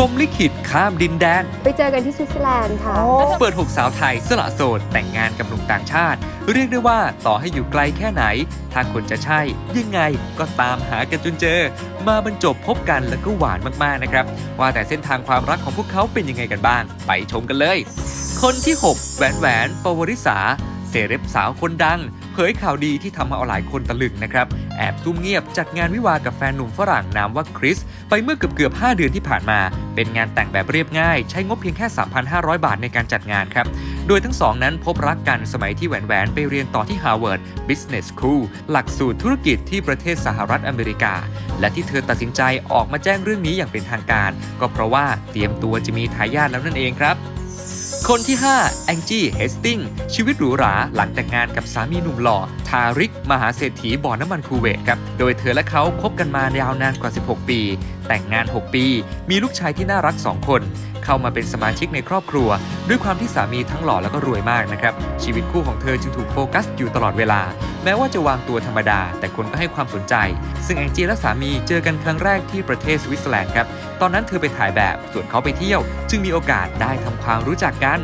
รหมลิขิตข้ามดินแดน ไปเจอกันที่สวิตเซอร์แลนด์ค่ะ เปิด 6 สาวไทยสละโสดแต่งงานกับหนุ่มต่างชาติ เรียกได้ว่าต่อให้อยู่ไกลแค่ไหน ถ้าคนจะใช่ ยังไงก็ตามหากันจนเจอ มาบรรจบพบกันแล้วก็หวานมากๆนะครับ ว่าแต่เส้นทางความรักของพวกเขาเป็นยังไงกันบ้าง ไปชมกันเลย คนที่ 6 แหวนแหวนปวริษาเซเลบสาวคนดังเผ ยข่าวดีที่ทำเอาหลายคนตะลึงนะครับ แอบซุ่มเงียบจัดงานวิวากับแฟนหนุ่มฝรั่งนามว่าคริส ไปเมื่อเกือบเกือบ5เดือนที่ผ่านมา เป็นงานแต่งแบบเรียบง่าย ใช้งบเพียงแค่ 3,500 บาทในการจัดงานครับ โดยทั้งสองนั้นพบรักกันสมัยที่แหวนแหวนไปเรียนต่อที่ Harvard Business School หลักสูตรธุรกิจที่ประเทศสหรัฐอเมริกา และที่เธอตัดสินใจออกมาแจ้งเรื่องนี้อย่างเป็นทางการ ก็เพราะว่าเตรียมตัวจะมีทายาทแล้วนั่นเองครับ คนที่ 5 แองจี้เฮสติงชีวิตหรูหราหลังแต่งงานกับสามีหนุ่มหล่อ ทาริก มหาเศรษฐีบ่อน้ำมันคูเวตครับ โดยเธอและเขาคบกันมายาวนานกว่า 16 ปี แต่งงาน 6 ปี มีลูกชายที่น่ารัก 2 คน เข้ามาเป็นสมาชิกในครอบครัว ด้วยความที่สามีทั้งหล่อแล้วก็รวยมากนะครับ ชีวิตคู่ของเธอจึงถูกโฟกัสอยู่ตลอดเวลา แม้ว่าจะวางตัวธรรมดา แต่คนก็ให้ความสนใจ ซึ่งแองจี้และสามีเจอกันครั้งแรกที่ประเทศสวิตเซอร์แลนด์ครับ ตอนนั้นเธอไปถ่ายแบบ ส่วนเขาไปเที่ยว จึงมีโอกาสได้ทำความรู้จักกัน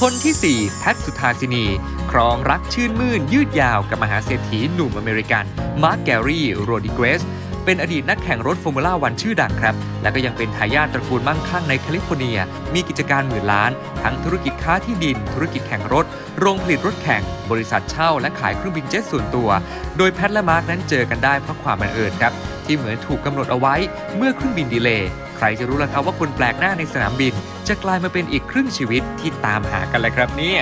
คนที่ 4 แพทสุธาสินี ครองรักชื่นมื่นยืดยาวกับมหาเศรษฐีหนุ่มอเมริกัน มาร์กแกรี่โรดิเกรส เป็นอดีตนักแข่งรถฟอร์มูล่าวันชื่อดังครับ และก็ยังเป็นทายาทตระกูลมั่งคั่งในแคลิฟอร์เนีย มีกิจการหมื่นล้าน ทั้งธุรกิจค้าที่ดิน ธุรกิจแข่งรถ โรงผลิตรถแข่ง บริษัทเช่า และขายเครื่องบินเจ็ตส่วนตัว โดยแพทและมาร์กนั้นเจอกันได้เพราะความบังเอิญครับ ที่เหมือนถูกกำหนดเอาไว้เมื่อเครื่องบินดีเลย์ใครจะรู้ล่ะครับว่าคนแปลกหน้าในสนามบิน จะกลายมาเป็นอีกครึ่งชีวิตที่ตามหากันแหละครับเนี่ย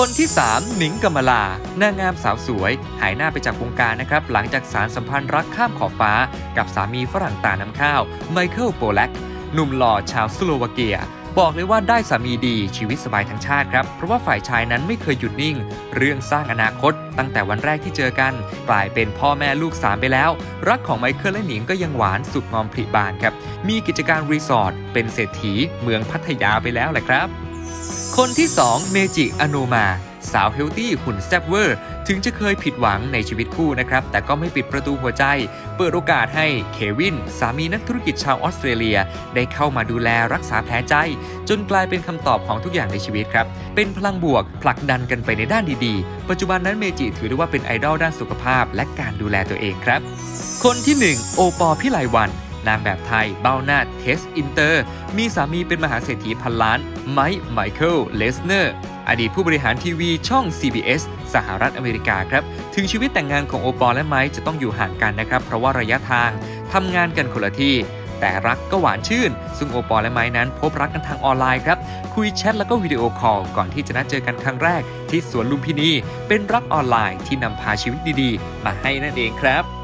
คนที่ 3 หนิงกำมลานางงามสาวสวย หายหน้าไปจากวงการนะครับ หลังจากสารสัมพันธ์รักข้ามขอบฟ้า กับสามีฝรั่งตาน้ำข้าวไมเคิลโปแลกหนุ่มหล่อชาวสโลวาเกีย บอกเลยว่าได้สามีดีชีวิตสบายทั้งชาติครับ เพราะว่าฝ่ายชายนั้นไม่เคยหยุดนิ่ง เรื่องสร้างอนาคต ตั้งแต่วันแรกที่เจอกัน กลายเป็นพ่อแม่ลูกสามไปแล้ว รักของไมเคิลและหนิงก็ยังหวานสุดงอมผลิบานครับมีกิจการรีสอร์ทเป็นเศรษฐีเมืองพัทยาไปแล้วแหละครับ คนที่ 2 เมจิอโนมา สาวเฮลตี้หุ่นแซ่บเวอร์ ถึงจะเคยผิดหวังในชีวิตคู่นะครับ แต่ก็ไม่ปิดประตูหัวใจ เปิดโอกาสให้เควิน สามีนักธุรกิจชาวออสเตรเลีย ได้เข้ามาดูแลรักษาแผลใจ จนกลายเป็นคำตอบของทุกอย่างในชีวิตครับ เป็นพลังบวกผลักดันกันไปในด้านดีๆ ปัจจุบันนั้นเมจิถือได้ว่าเป็นไอดอลด้านสุขภาพ และการดูแลตัวเองครับ คนที่ 1 โอปอพิไลวัน นางแบบไทยเบ้าหน้าเทสอินเตอร์ มีสามีเป็นมหาเศรษฐีพันล้าน ไมค์ไมเคิลเลสเนอร์ อดีตผู้บริหารทีวีช่อง CBS สหรัฐอเมริกาครับ ถึงชีวิตแต่งงานของโอปอลและไมค์จะต้องอยู่ห่างกันนะครับ เพราะว่าระยะทางทำงานกันคนละที่แต่รักก็หวานชื่น ซึ่งโอปอลและไมค์นั้นพบรักกันทางออนไลน์ครับ คุยแชทแล้วก็วิดีโอคอล ก่อนที่จะนัดเจอกันครั้งแรก ที่สวนลุมพินี เป็นรักออนไลน์ที่นำพาชีวิตดีๆ มาให้นั่นเองครับ